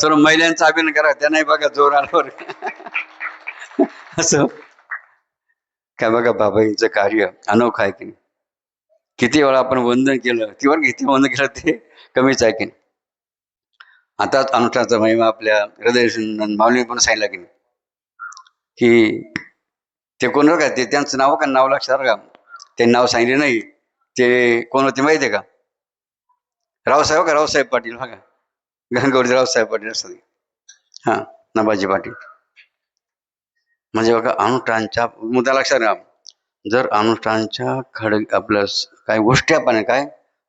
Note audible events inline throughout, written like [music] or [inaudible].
सर्व महिलांचा अभिनय करा त्यांनाही बघा जोर आल्यावर. असं. काय बघा बाबाईंचं कार्य अनोखं आहे की नाही. किती वेळा आपण वंदन केलं ती किती वंदन केलं ते कमीच आहे की नाही. आताच अनुष्ठानाचा महिमा आपल्या हृदय माऊली पण सांगितला की नाही. की ते कोण का ते त्यांचं नाव का नाव लक्षात का ते नाव सांगितले नाही. ते कोण होते माहिती आहे का? रावसाहेब हो का रावसाहेब पाटील बघा. गणगौरी साहेब पाटील असं हां नबाजी पाटील. म्हणजे बघा अनुष्ठानच्या मुद्दा लक्षात घ्या जर अनुष्ठानच्या खड आपलं काही काय गोष्टी काय?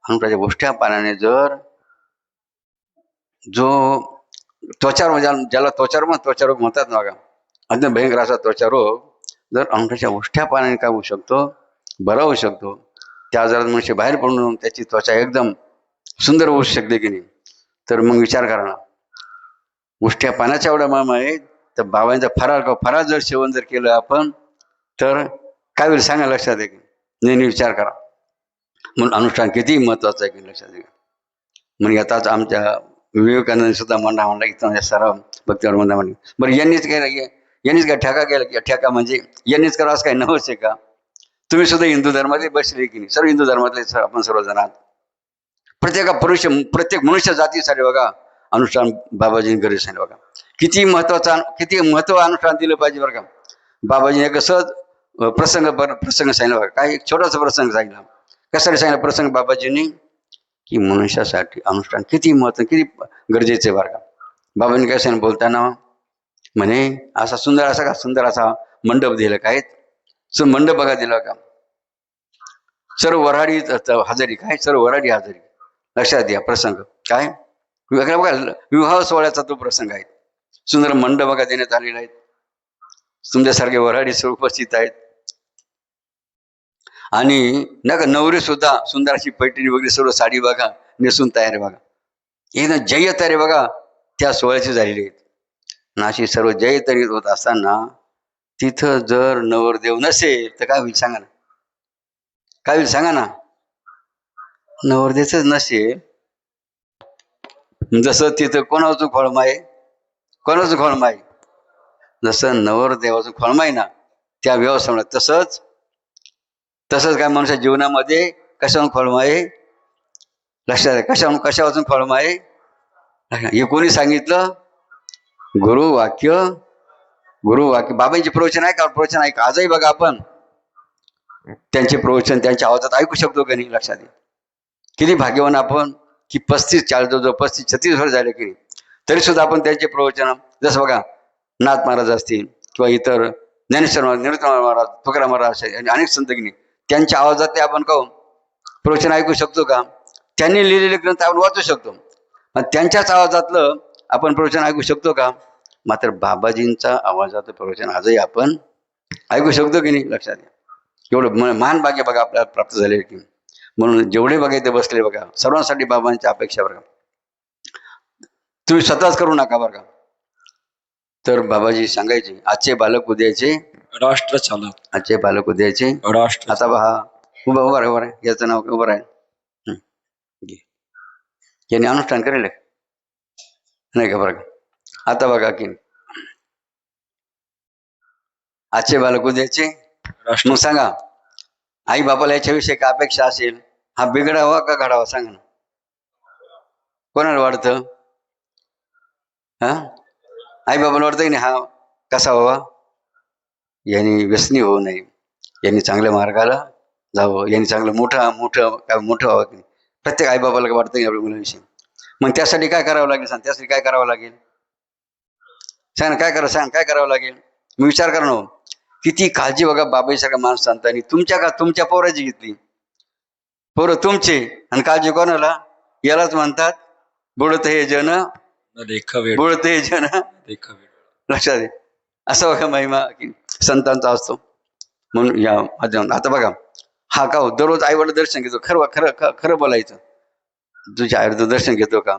अनुष्ठानच्या गोष्टी पाण्याने जर जो त्वचारोग ज्याला ज्याला त्वचारोग त्वचा त्वचारोग म्हणतात ना बघा. अत्यंत भयंकर असा त्वचारोग जर अंगठ्याच्या उष्ट्या पाण्याने काय होऊ शकतो? बरा होऊ शकतो. त्या आजारात मनुष्य बाहेर पडून त्याची त्वचा एकदम सुंदर होऊ शकते की नाही? तर मग विचार करा ना. गोष्टी पाण्याच्या एवढा मामा आहे तर बाबांचा फराळ फराळ जर सेवन जर केलं आपण तर काय होईल सांगा लक्षात आहे की नेहमी विचार करा. म्हणून अनुष्ठान किती महत्वाचं आहे की लक्षात आहे म्हणून आताच आमच्या विवेकानंद सुद्धा म्हणा म्हणला की तुमच्या भक्तीवर म्हणा म्हणले बरं यांनीच काय यांनीच काय ठेका केला की ठेका म्हणजे यांनीच करा असं काय नवस आहे का? तुम्ही सुद्धा हिंदू धर्मातले बसले की नाही? सर्व हिंदू धर्मातले आपण सर्वजण आहात. प्रत्येका पुरुष प्रत्येक मनुष्य जातीसाठी बघा. अनुष्ठान बाबाजींनी गरज बघा. किती महत्त्वाचा किती महत्त्व अनुष्ठान दिलं पाहिजे बरं का? बाबाजीने एक सहज प्रसंग बर- प्रसंग सांगितलं बघा काय एक छोटासा प्रसंग सांगितला. कशासाठी सांगितला प्रसंग बाबाजींनी? की मनुष्यासाठी अनुष्ठान किती महत्त्व किती गरजेचं आहे बरं का? बाबांनी काय सांगितलं बोलताना? म्हणे असा सुंदर असा का? सुंदर असा मंडप दिला काय मंडप बघा दिला का? सर्व वराडी हजेरी काय? सर्व वराडी हजेरी. लक्षात द्या प्रसंग. काय? बघा विवाह सोहळ्याचा तो प्रसंग आहे. सुंदर मंडप बघा देण्यात आलेला आहे. तुमच्यासारखे वराडी उपस्थित आहेत. आणि नका का नवरी सुद्धा सुंदर अशी पैठणी वगैरे सर्व साडी बघा नेसून तयार बघा. एकदम जय तयारी बघा त्या सोहळ्याची झालेली आहेत नाशी सर्व जय तरी होत असताना तिथं जर नवरदेव नसेल तर काय होईल सांगा ना? काय होईल सांगा ना? नवरदेवच नसेल जसं तिथं कोणाचं खोळमाय आहे कोणाचं खोळमाय? आहे जसं नवरदेवाचं खोळमा आहे ना त्या व्यवस्था तसंच तसंच काय मनुष्य जीवनामध्ये कशाहून खोळमाय? आहे लक्षात आहे कशावरून कशापासून खोळमा आहे हे कोणी सांगितलं? गुरु वाक्य गुरु वाक्य बाबांचे प्रवचन आहे का प्रवचन ऐका. आजही बघा आपण. त्यांचे प्रवचन त्यांच्या आवाजात ऐकू शकतो का नाही? लक्षात येईल किती भाग्यवान आपण की पस्तीस चाळीस जवळ पस्तीस छत्तीस वर्ष झाले की. नाही तरी सुद्धा आपण त्यांचे प्रवचन जसं बघा नाथ महाराज असतील किंवा इतर ज्ञानेश्वर महाराज निरुत्तम महाराज तुकाराम महाराज असे आणि अनेक संतगिनी त्यांच्या आवाजात ते आपण कहू प्रवचन ऐकू शकतो का? त्यांनी लिहिलेले ग्रंथ आपण वाचू शकतो. त्यांच्याच आवाजातलं आपण प्रवचन ऐकू शकतो का? मात्र बाबाजींचा आवाजातलं प्रवचन आजही आपण ऐकू शकतो की नाही? लक्षात घ्या. एवढं महान भाग्य बघा आपल्याला प्राप्त झाले की. म्हणून जेवढे बघा इथे बसले बघा सर्वांसाठी बाबांच्या अपेक्षा बघा तुम्ही स्वतःच करू नका बरं का. तर बाबाजी सांगायचे आजचे बालक उद्याचे राष्ट्र चालक. आजचे बालक उद्याचे राष्ट्र आता पहा उभा उभा उभा आहे याचं नाव उभं आहे हं. याने अनुष्ठान करेल. का? नाही का बरं का. आता बघा की आजचे बालक उद्याचे? राष्ट्र मग सांगा आई बापाला याच्याविषयी का अपेक्षा असेल? हा बिघडावा का घडावा सांग ना. कोणाला वाटतं हा? आई बाबाला वाटतं की नाही? हा कसा व्हावा? यांनी व्यसनी होऊ नये. यांनी चांगल्या मार्गाला जावं. यांनी चांगलं मोठं मोठं काय मोठं व्हावं की नाही. प्रत्येक आई बाबाला वाटतं की आपल्या मुलाविषयी? मग त्यासाठी काय करावं लागेल सांग? त्यासाठी काय करावं लागेल? सांग काय करा सांग काय करावं लागेल? मी विचार करा ना किती काळजी बघा बाबाईसारख्या माणूस संतांनी तुमच्या का तुमच्या पोराची घेतली पोरं तुमचे. आणि काळजी कोणाला? यालाच म्हणतात बुडत हे जन बुडत हे जन. लक्षात आहे. असं बघा महिमा की संतांचा असतो. म्हणून या माध्यमात आता बघा हा का हो, दररोज आई वडील दर्शन घेतो. खरं खरं खरं बोलायचं. तुझ्या आईवडील दर्शन घेतो का?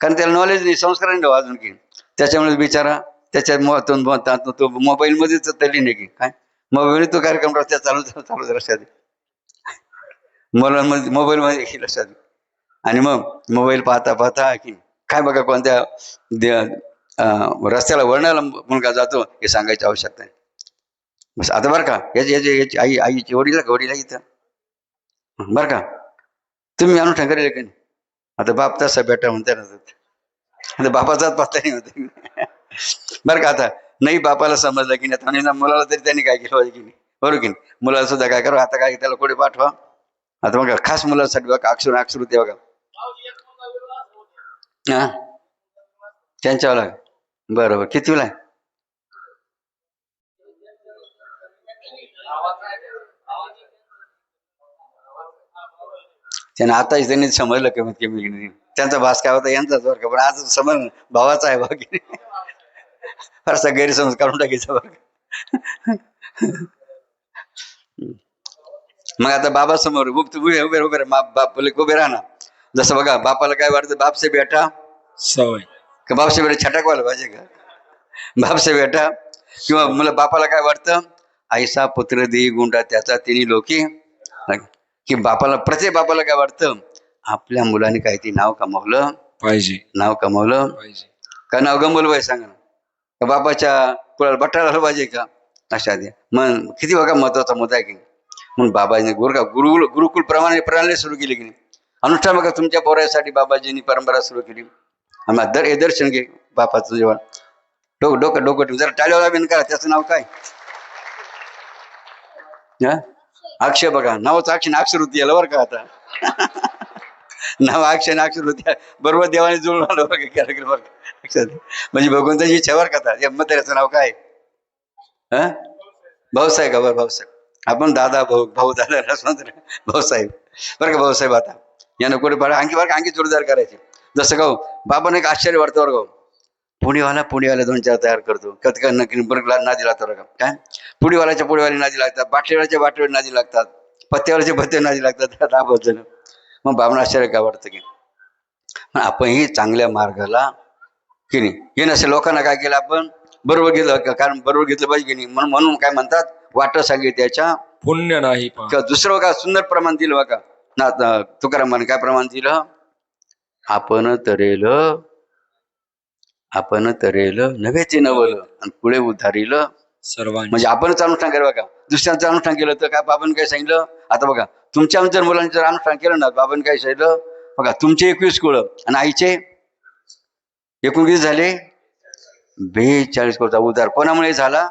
कारण त्याला नॉलेज नाही. संस्कार नाही अजून की. त्याच्यामुळे बिचारा त्याच्या महत्वातून महत्वातून तो मोबाईलमध्येच तरी नाही की काय? मोबाईल तो कार्यक्रम रस्त्यात चालू चालू लक्षात मला मोबाईलमध्ये की लक्षात आणि मग मोबाईल पाहता पाहता की काय बघा कोणत्या दे- रस्त्याला वळणाला मुलगा जातो हे सांगायची आवश्यकता नाही बस आता बरं का याची याची याची आई आईची वडील वडील इथं. बरं का? तुम्ही आणून ठेंगरेल की नाही? आता बाप तसा बेटा म्हणता ना आता बापाचाच पाहता नाही होते. बरं का आता. नाही बापाला समजलं की नाही ना, मुलाला तरी त्यांनी काय केलं पाहिजे की नाही? बरोबर की नाही? मुलाला सुद्धा काय करा? आता काय त्याला पाठवा? आता खास मुलासाठी बघा, अक्षर अक्षर होते बघा. हा? त्यांच्यावाला बरोबर कितीला आहे? त्याने आताच त्यांनी समजलं कमीत कमी त्यांचा भास काय होता? यांचाच पण आज समज भावाचा आहे बाकी फारसा गैरसमज काढून टाकायचा का मग आता बाबा समोर उभे उभे उभे बाप बोले उभे राहा ना. जसं बघा बापाला काय वाटतं बाप से बेटा सवय. का बाप से बेटा छटक व्हायला पाहिजे का? बाप से बेटा किंवा मला बापाला काय वाटतं? आईसा पुत्र देई गुंडा त्याचा तिन्ही लोकी. की बापाला प्रत्येक बापाला काय वाटतं? आपल्या मुलाने काय ते नाव कमावलं. पाहिजे. नाव कमावलं. पाहिजे. का नाव गमवलं पाहिजे सांगा बाबाच्या कुळाला बट्टा झाला पाहिजे का? अशा आधी. मग किती बघा महत्त्वाचा मुद्दा आहे की म्हणून बाबाजीने गुरु गुरुकुल गुरुकुल प्रमाणे प्रणाली सुरू केली की नाही? अनुष्ठान बघा तुमच्या पोरासाठी बाबाजींनी परंपरा सुरू केली. आम्ही दर हे दर्शन घे बापाचं जेवण. डोकं डोकं डोकं जरा टाळ्याला बिन करा त्याचं नाव काय? अक्षय बघा. नावाचं अक्षय अक्षर होती याला बरं का आता? [laughs] नाव अक्षय अक्षर होती बरोबर देवाने जुळून आलं बरं का? बरं म्हणजे भगवंताची इच्छा कथा का या नाव काय? हा? भाऊसाहेब का भाऊसाहेब? आपण दादा भाऊ भाऊ दादा रसवंत भाऊसाहेब. बरं का भाऊसाहेब आता? यानं कुठे पडा? आणखी बरं का आणखी जोरदार करायचे. जसं गाऊ हो, बाबाने एक आश्चर्य वाटतं बरं गाव हो. पुणेवाला पुणेवाला दोन चार तयार करतो. कधी का नक्की बरं नादी लागतो बरं काय पुणेवाल्याच्या पुणेवाली नादी लागतात बाटलीवाल्याच्या बाटलीवाले नादी लागतात पत्त्यावरचे पत्ते नादी लागतात. [laughs] राबत जण. मग बाबांना आश्चर्य काय वाटतं की? आपणही चांगल्या मार्गाला की नाही? हे नसे लोकांना काय केलं आपण? बरोबर घेतलं कारण बरोबर घेतलं पाहिजे की नाही? म्हणून म्हणून काय म्हणतात वाट सांगितली त्याच्या. पुण्य नाही दुसरं का सुंदर प्रमाण दिलं बघा. ना तुकारामाने काय प्रमाण दिलं? आपण तरेल आपण तरेल नव्हे ते नवल. आणि पुढे उधारील. सर्वांनी. म्हणजे आपणच अनुष्ठान केलं बघा. दुसऱ्यांचं अनुष्ठान केलं तर काय बाबांनी काय सांगितलं? आता बघा तुमच्या जर मुलांनी जर अनुष्ठान केलं ना बाबांनी काय सांगितलं? बघा तुमचे एकवीस कुळ आणि आईचे एकोणीस झाले. बेचाळीस कोटीचा उदार कोणामुळे झाला?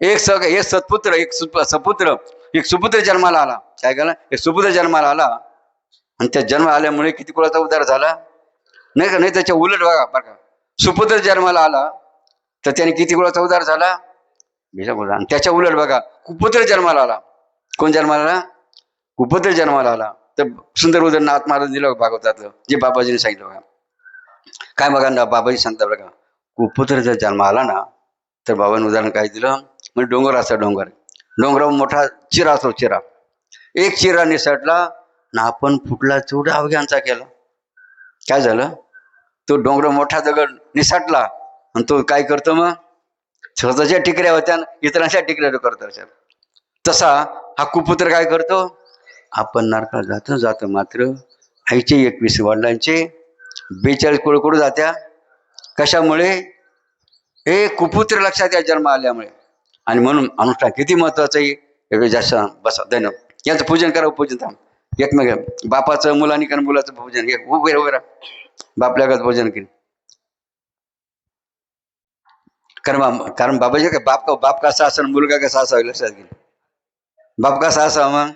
एक सग एक सत्पुत्र एक सुप- सपुत्र एक सुपुत्र जन्माला आला. काय केलं? एक सुपुत्र जन्माला आला. आणि त्या जन्म आल्यामुळे किती कुळाचा उद्धार झाला? नाही का? नाही त्याच्या उलट बघा बघा सुपुत्र जन्माला आला तर त्याने किती कुळाचा उद्धार झाला? बेशक आणि त्याच्या उलट बघा कुपुत्र जन्माला आला. कोण जन्माला आला? कुपुत्र जन्माला आला. तर सुंदर उदाहरण आत्माराज दिलं भागवतातलं जे बाबाजीने सांगितलं बघा. काय बघा ना बाबाजी सांगता बघा कुपुत्र जर जन्म आला ना तर बाबांनी उदाहरण काय दिलं? म्हणजे डोंगर असा डोंगर. डोंगरावर मोठा चिरा असतो चिरा. एक चिरा निसटला ना आपण फुटला चुडा अवघ्यांचा केला. काय झालं? तो डोंगर मोठा दगड निसटला आणि तो काय करतो मग? स्वतःच्या टिकऱ्या होत्या इतरांच्या टिकऱ्या करतो तसा हा कुपुत्र काय करतो? आपण नारकाळ जातो जातो मात्र आईचे एकवीस वडिलांचे बेचाळीस कुळ कुठं जात्या. कशामुळे? हे कुपुत्र लक्षात या जन्म आल्यामुळे. आणि म्हणून अनुष्ठान किती महत्वाचं आहे? हे जास्त बसा धन्यवाद यांचं पूजन करा पूजन थांब. एकमेक बापाचं मुलांनी करा मुलाचं पूजन. घे उभे उभे राहा. बापल्यागत पूजन केलं. कारण बा- कारण बाबाजी काय बाप बाप कसा असेल मुलगा कसा असावा लक्षात घे बाप कसा असावा मग?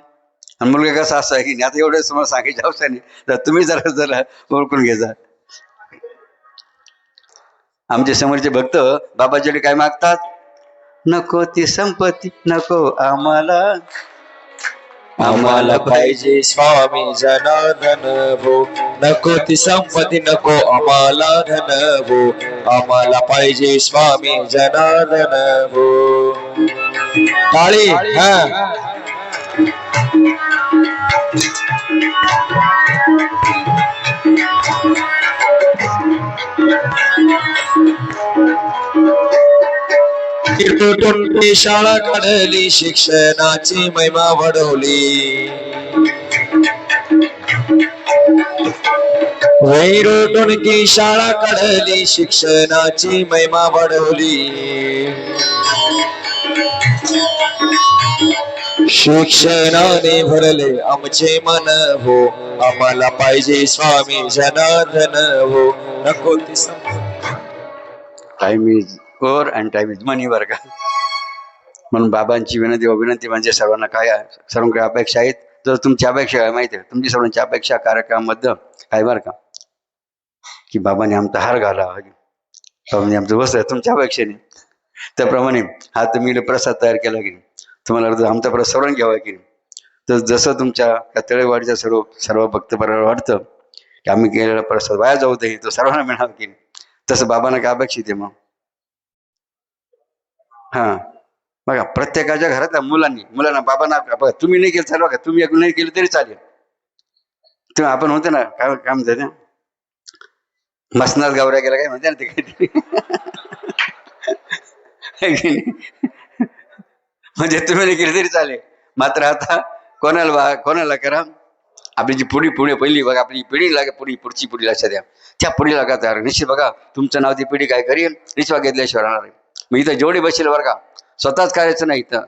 आणि मुलगा कसा असा की नाही? आता एवढं समोर सांगायची आवश्यक नाही. तर तुम्ही जरा जरा ओळखून घे जा आमचे समोरचे भक्त बाबाजीकडे काय मागतात? नको ती संपत्ती नको आम्हाला. आम्हाला पाहिजे स्वामी जनार्दन भो नको ती संपत्ती नको आम्हाला धन भो आम्हाला पाहिजे स्वामी जनार्दन भो काळी हा. टिरतोटुंबी शाळा काढली शिक्षणाची महिमा वाढवली. वैरोटून शाळा काढली शिक्षणाची महिमा वाढवली. शिक्षणाने भरले आमचे मन हो. आम्हाला पाहिजे स्वामी जनार्दन हो. नको time is or and time is money बरं का? म्हणून बाबांची विनंती व विनंती म्हणजे सर्वांना काय सर्वांकडे अपेक्षा आहेत? जर तुमची अपेक्षा आहे माहिती आहे? तुमची सर्वांची अपेक्षा कार्यक्रमामध्ये काय बरं का? की बाबांनी आमचा हार घाला बाबांनी आमचं वस्त्र आहे तुमच्या अपेक्षेने. त्याप्रमाणे हा तुम्ही प्रसाद तयार केला की नाही? तुम्हाला अर्ज आमचा प्रसाद घ्यावा की नाही? तर जसं तुमच्या त्या तळेवाडीच्या सर्व सर्व भक्त वाटतं की आम्ही केलेला प्रसाद वाया जाऊ दे तो सर्वांना मिळावा की नाही? तसं बाबांना काय अपेक्षित आहे मग? हा. बघा प्रत्येकाच्या घरातल्या मुलांनी मुलांना बाबांना बघा तुम्ही नाही केलं चालू बघा तुम्ही एक नाही केलं तरी चालेल. तुम्ही आपण होते ना काय काय म्हणतात ना मसनात गावऱ्या गेला काय म्हणते ना ते काहीतरी? [laughs] म्हणजे तुम्ही नाही तरी चालेल. मात्र आता कोणाला बा कोणाला करा? आपली जी पुढी पुढे पहिली बघा आपली पिढी लागे पुढी पुढची पिढी लक्षात द्या. त्या पिढी लागा तयार? निश्चित बघा तुमचं नाव ती पिढी काय करेल निश्चित घेतल्याशिवाय राहणार मग इथं जेवढे बसेल बरं का स्वतःच करायचं नाही इथं.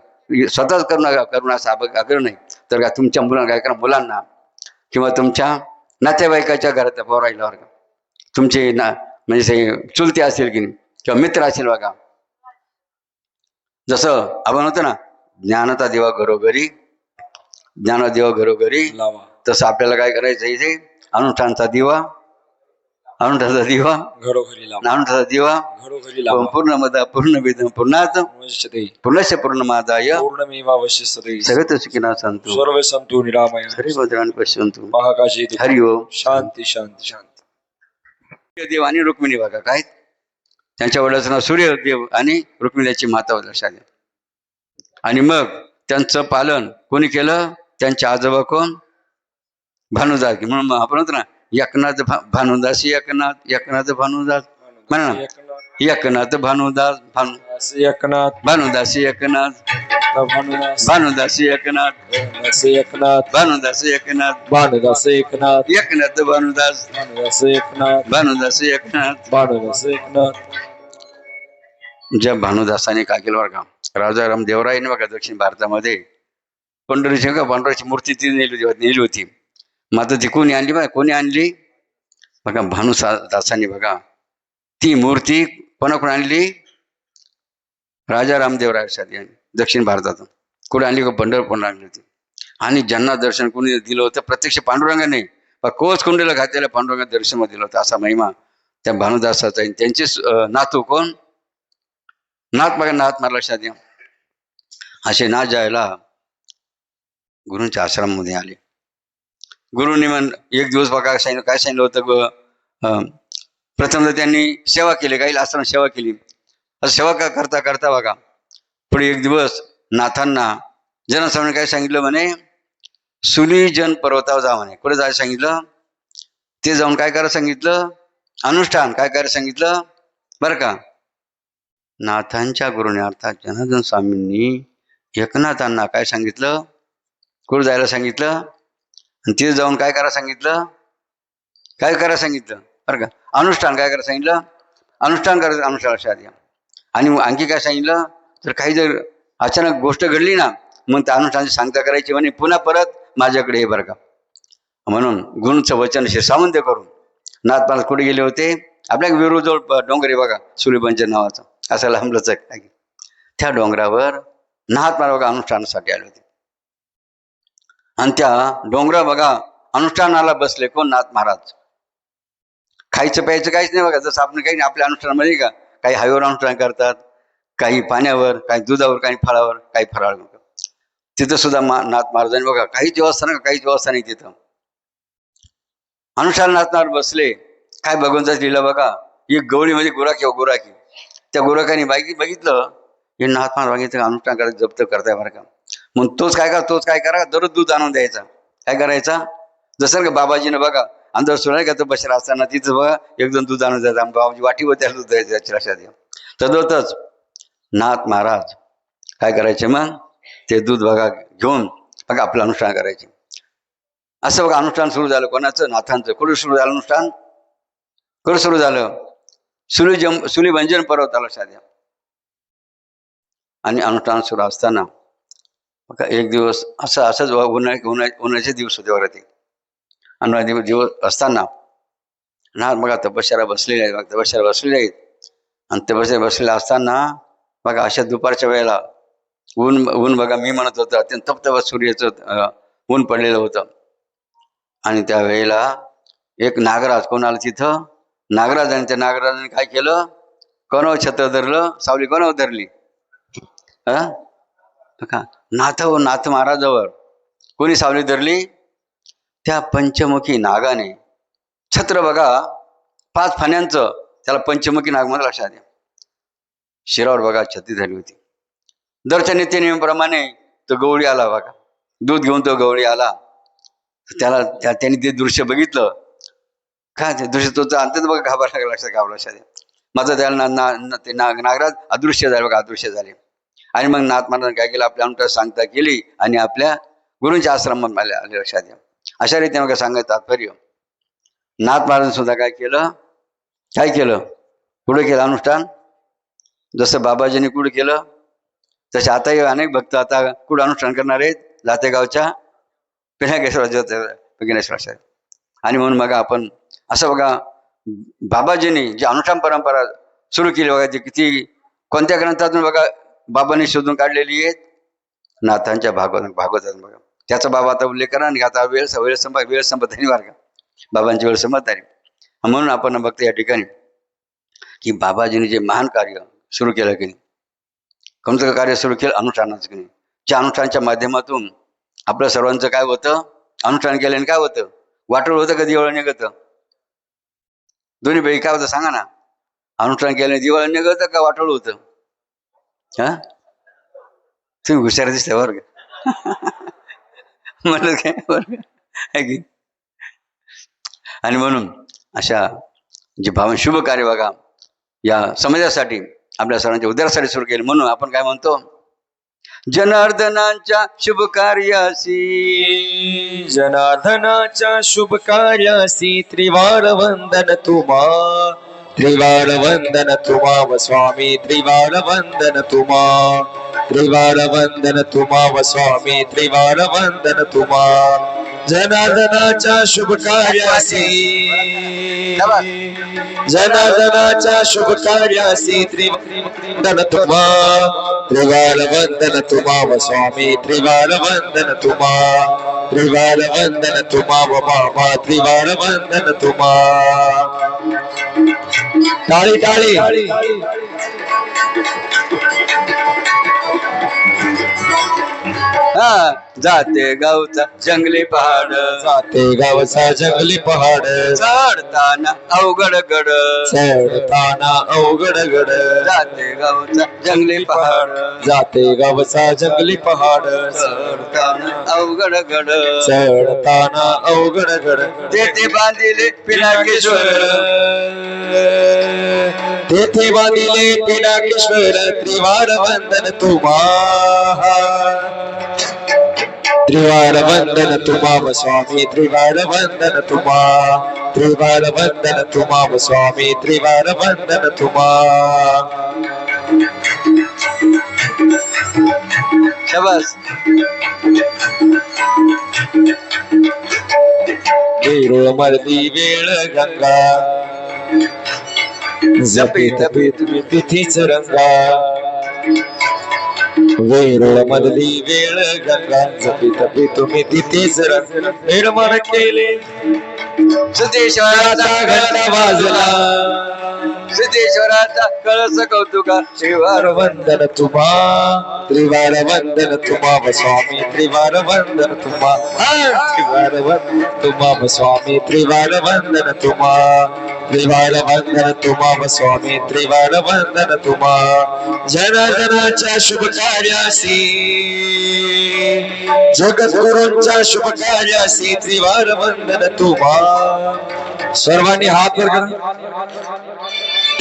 स्वतःच करून करून असं आग्रह नाही. तर का तुमच्या मुलांना काय करा मुलांना किंवा तुमच्या नातेवाईकाच्या घरात पोरायला बरं का. तुमचे ना म्हणजे चुलते असेल की नाही किंवा मित्र असेल बघा. जसं आपण होतं ना ज्ञानाचा देवा घरोघरी ज्ञाना देवा घरोघरी. लावा. तसं आपल्याला काय करायचं इथे? अनुष्ठानचा दिवा अनुष्ठानचा दिवा. घरोघरी लावा. अनुष्ठानचा दिवा. घरोघरी लावा. पूर्ण मदा पूर्ण वेद पूर्णात पूर्णश पूर्ण मादाय पौर्णमेवावशिष्यते सगळं सुखिना संतु. सर्व संतू निरामय. हरी भद्रान पश्यंतु महाकाशी हरि ओम. शांती शांती शांती. देव आणि रुक्मिणी बघा काय? त्यांच्या वडिलाचं नाव सूर्यदेव आणि रुक्मिणीची माता लक्षात आणि मग त्यांचं पालन कोणी केलं? त्यांचे आजोबा कोण? भानुदास म्हणून आपण होतो ना एकनाथ भानुदास एकनाथ एकनाथ भानुदास. म्हणा ना. एकनाथ भानुदास भानु एकनाथ. भानुदास एकनाथ. भानुदास. भानुदास एकनाथ. एकनाथ. भानुदास एकनाथ. भानुदास एकनाथ. एकनाथ भानुदास. भानुदास एकनाथ. भानुदास एकनाथ. भानुदास एकनाथ. ज्या भानुदासाने काय केलं बरं का? राजा रामदेवरायने बघा दक्षिण भारतामध्ये. पंढरीची का पांढराची मूर्ती ती नेली होती नेली होती. मात्र ती कोणी आणली बघा कोणी आणली? बघा भानू दासांनी बघा. ती मूर्ती कोणाकडून आणली? राजा रामदेवरायासाठी आणली दक्षिण भारतातून. कुठे आणली? का पंढरपूर आणली होती. आणि ज्यांना दर्शन कोणी दिलं होतं प्रत्यक्ष पांडुरंगाने. कोच कुंडीला घातलेल्या पांडुरंगा दर्शन दिलं होतं असा महिमा. त्या भानुदासाचा त्यांचे नातू कोण? नाथ बघा नाथ मला लक्षात घ्या असे ना जायला गुरूंच्या आश्रमामध्ये आले. गुरुनी म्हण एक दिवस बघा सांगितलं काय सांगितलं होतं ग? प्रथम तर त्यांनी सेवा केली काही आश्रम सेवा केली. असं सेवा का करता करता बघा पुढे एक दिवस नाथांना जनसामान्य काय सांगितलं म्हणे सुलीजन पर्वतावर जा म्हणे. कुठे जायला सांगितलं? ते जाऊन काय करायला सांगितलं? अनुष्ठान काय करायला सांगितलं? बरं का. नाथांच्या गुरुने अर्थात जनार्दन स्वामींनी एकनाथांना काय सांगितलं? कुठं जायला सांगितलं? आणि तिथे जाऊन काय करायला सांगितलं? काय करायला सांगितलं? बरं का? अनुष्ठान काय करायला सांगितलं? अनुष्ठान करायचं अनुष्ठान लक्षात आणि मग आणखी काय सांगितलं? तर काही जर अचानक गोष्ट घडली ना मग त्या अनुष्ठानाची सांगता करायची म्हणे पुन्हा परत माझ्याकडे हे बरं का. म्हणून गुरूंचं वचन शिरसावंत करून नाथ कुठे गेले होते? आपल्या विरोजवळ डोंगरे बघा सुलीबंजन नावाचं. असं लांबलंच आहे. त्या डोंगरावर नाथ बघा अनुष्ठानासाठी आले होते. आणि त्या डोंगरा बघा अनुष्ठानाला बसले कोण नाथ महाराज? खायचं प्यायचं काहीच नाही बघा जसं आपण काही नाही आपल्या अनुष्ठानामध्ये का? काही हवेवर अनुष्ठान करतात काही पाण्यावर काही दुधावर काही फळावर काही फराळ तिथं सुद्धा मा नाथ महाराजांनी बघा काहीच व्यवस्था नाही काहीच व्यवस्था नाही तिथं. अनुष्ठान नाथ महाराज बसले काय भगवंताच लिहिलं बघा. एक गवळी म्हणजे गुराखी हो गुराखी. त्या गुराखाने बाकी बघितलं हे नाथ भागीचं अनुष्ठान करायचं जप्त करताय बरं का. मग तोच काय करा तोच काय करा दररोज दूध आणून द्यायचा. काय करायचा? जसं का बाबाजीनं बघा अंदर सोडाय का तो बसला असताना तिथं बघा एकदम दूध आणून द्यायचं. आमच्या बाबाजी वाटीवर त्याला दूध द्यायचं याची लक्षात घ्या तदोतच नाथ महाराज काय करायचे मग? ते दूध बघा घेऊन बघा आपलं अनुष्ठान करायचे. असं बघा अनुष्ठान सुरू झालं कोणाचं? नाथांचं. कुठं सुरू झालं अनुष्ठान? कुठं सुरू झालं? सुली जम सुली भंजन लक्षात घ्या आणि अनुष्ठान सुरू असताना. एक दिवस असं असंच उन्हा उन्हा उन्हाचे दिवस होते बघा ते. उन्हाळ्या दिवस दिवस असताना ना बघा तपश्चर्या बसलेले आहेत बघा तपश्चर्या बसलेले आहेत. आणि तपश्चर्या बसलेले असताना बघा अशा दुपारच्या वेळेला ऊन ऊन बघा मी म्हणत होतं अत्यंत तप्त सूर्याचं ऊन पडलेलं होतं. आणि त्या वेळेला एक नागराज कोण आलं तिथं? आणि त्या नागराजाने काय केलं? कोणावर छत्र धरलं. सावली कोणावर धरली. बघा नाथ हो, नाथ महाराजावर. कोणी सावली धरली? त्या पंचमुखी नागाने. छत्र बघा पाच फाण्यांचं त्याला पंचमुखी नाग म्हणून लक्षात द्या शिरावर बघा छत्री झाली होती. दरच्या नित्यनेमाप्रमाणे तो गवळी आला बघा. दूध घेऊन तो गवळी आला. त्याला त्या त्याने ते दृश्य बघितलं. काय ते दृश्य तो अंतच बघा घाबरला लक्षात घाबरला लक्षात द्या. माझं त्याला ना, ना, ना- ते नाग नागराज अदृश्य झाले बघा अदृश्य झाले. आणि मग नाथ महाराजांनी काय केलं? आपल्या अनुष्ठान सांगता केली आणि आपल्या गुरुंच्या आश्रमात आले आले लक्षात घ्या. अशा रीतीने मग सांगायचं तात्पर्य. नाथ महाराज सुद्धा काय केलं? काय केलं? कुठे केलं अनुष्ठान. जसं बाबाजींनी कुठं केलं? तसे आताही अनेक भक्त आता कुठं अनुष्ठान करणार आहेत? लातेगावच्या पिण्याकेश्वर आणि म्हणून बघा आपण असं बघा बाबाजींनी जी अनुष्ठान परंपरा सुरू केली बघा ती किती कोणत्या ग्रंथातून बघा बाबांनी शोधून काढलेली आहेत. नाथांच्या भागवत भागवतात बघा. त्याचा बाबा आता उल्लेख करा आणि आता वेळ वेळ संप वेळ संपत नाही बरं का. बाबांची वेळ संपत म्हणून आपण बघतो या ठिकाणी की बाबाजीने जे महान कार्य सुरू केलं की नाही. कोणतं कार्य सुरू केलं? अनुष्ठानाचं की नाही. त्या अनुष्ठानच्या माध्यमातून आपलं सर्वांचं काय होतं? अनुष्ठान केल्याने काय होतं? वाटोळ होतं का दिवाळ निघतं? दोन्ही पैकी काय होतं सांगा ना. अनुष्ठान केल्याने दिवाळ निघतं का वाटोळ होतं? हा? तुम्ही हुशार दिसता बरं का? [laughs] म्हणलं काय? बरं का? की? आणि म्हणून अशा जे भाव शुभ कार्य बघा या समाजासाठी आपल्या सर्वांच्या उद्धारासाठी सुरू केले. म्हणून आपण काय म्हणतो? जनार्दनांच्या शुभ कार्यासी. जनार्दनाच्या शुभ कार्यासी. त्रिवार वंदन तुम्हा त्रिवार वंदन तुमाव व स्वामी त्रिवार वंदन तुमा त्रिवार वंदन तुम्हा व स्वामी त्रिवार वंदन तुमा जनार्दनाच्या शुभ कार्यासी जनार्दनाच्या शुभ कार्यासी त्रिवंदन तुमा त्रिवार वंदन तुम्हा व स्वामी त्रिवार वंदन तुमा त्रिवार वंदन तुमाव व त्रिवार वंदन तुमा टाळी टाळी. हा. जाते गावचा जंगली पहाड. जाते गावचा जंगली पहाड. चढताना अवघड गड. चढताना अवघड गड. जाते गावचा जंगली पहाड. जाते गावचा जंगली पहाड. चढताना अवघड गड. चढताना अवघड गड. तेथे बांधिले पिनाकेश्वर. तेथे बांधिले पिनाकेश्वर. त्रिवार वंदन तुम्हा. त्रिवार वंदन तुम्हा व स्वामी त्रिवार वंदन तुम्हा त्रिवार वंदन तुम्हा व स्वामी त्रिवार वंदन तुम्हा शबास वेरुळ मर्दी वेळ गंगा जपी तपी तुम्ही तिथीच रंगा वेरुळ मधली वेळ गंगा जपी तपी तुम्ही तिथेच रंग निर्माण केले. सिद्धेश्वराचा घंटा वाजला सिद्धेश्वराचा कळस कौतुका त्रिवार वंदन तुम्हा. त्रिवार वंदन तुम्हा स्वामी त्रिवार वंदन तुम्हा. त्रिवार वंदन तुम्हा स्वामी त्रिवार वंदन तुम्हा. त्रिवार वंदन तुम्हा स्वामी त्रिवार वंदन तुम्हा. जनाच्या शुभ कार्यासी जगद्गुरूंच्या शुभ कार्यासी त्रिवार वंदन तुम्हा. सर्वांनी हात वर करा.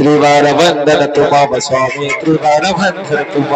त्रिवार वंदन तुम्हा स्वामी त्रिवार वंदन तुम्हा